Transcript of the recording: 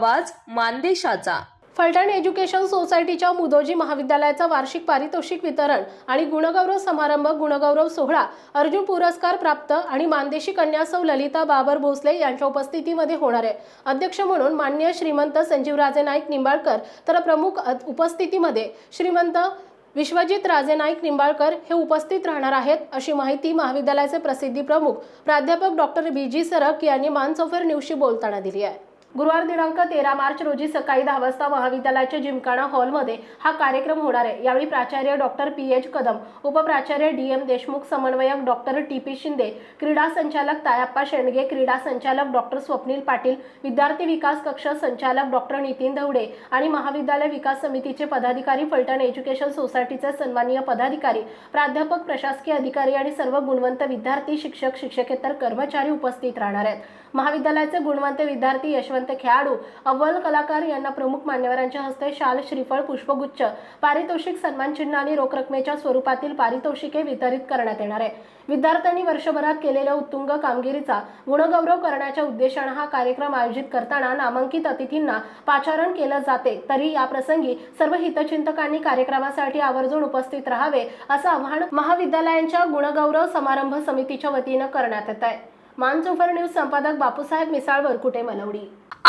आवाज मानदेशाचा. फलटण एज्युकेशन सोसायटीच्या मुदोजी महाविद्यालयाचा वार्षिक पारितोषिक वितरण आणि गुणगौरव समारंभ गुणगौरव सोहळा अर्जुन पुरस्कार प्राप्त आणि मानदेशी कन्या सौ ललिता बाबर भोसले यांच्या उपस्थितीमध्ये होणार आहे. अध्यक्ष म्हणून मान्य श्रीमंत संजीवराजे नाईक निंबाळकर तर प्रमुख उपस्थितीमध्ये श्रीमंत विश्वजित राजे नाईक निंबाळकर हे उपस्थित राहणार आहेत अशी माहिती महाविद्यालयाचे प्रसिद्धी प्रमुख प्राध्यापक डॉक्टर बी जी सरक यांनी मानसोफेर न्यूजशी बोलताना दिली आहे. गुरुवार दिनांक तेरा मार्च रोजी सकाळी दहा वाजता महाविद्यालयाच्या जिमखाना हॉलमध्ये हा कार्यक्रम होणार आहे. यावेळी प्राचार्य डॉक्टर पी एच कदम उपप्राचार्य डी एम देशमुख समन्वयक डॉक्टर टी पी शिंदे क्रीडा संचालक तायाप्पा शेंडगे क्रीडा संचालक डॉक्टर स्वप्नील पाटील विद्यार्थी विकास कक्ष संचालक डॉक्टर नितीन धवडे आणि महाविद्यालय विकास समितीचे पदाधिकारी फलटण एज्युकेशन सोसायटीचे सन्माननीय पदाधिकारी प्राध्यापक प्रशासकीय अधिकारी आणि सर्व गुणवंत विद्यार्थी शिक्षक शिक्षकेतर कर्मचारी उपस्थित राहणार आहेत. महाविद्यालयाचे गुणवंत विद्यार्थी यशवंत खेळाडू अव्वल कलाकार यांना प्रमुख मान्यवरांच्या हस्ते शाल श्रीफळ पुष्पगुच्छ पारितोषिक सन्मान चिन्ह आणि रोख रकमेच्या स्वरूपातील पारितोषिके वितरित करण्यात येणार आहे. विद्यार्थ्यांनी वर्षभरात केलेल्या उत्तुंग कामगिरीचा गुणगौरव करण्याच्या उद्देशानं हा कार्यक्रम आयोजित करताना नामांकित अतिथींना पाचारण केलं जाते. तरी या प्रसंगी सर्व हितचिंतकांनी कार्यक्रमासाठी आवर्जून उपस्थित राहावे असं आवाहन महाविद्यालयांच्या गुणगौरव समारंभ समितीच्या वतीनं करण्यात येत आहे. मानसोफर न्यूज संपादक बापूसाहेब मिसाळवर कुठे मलवडी?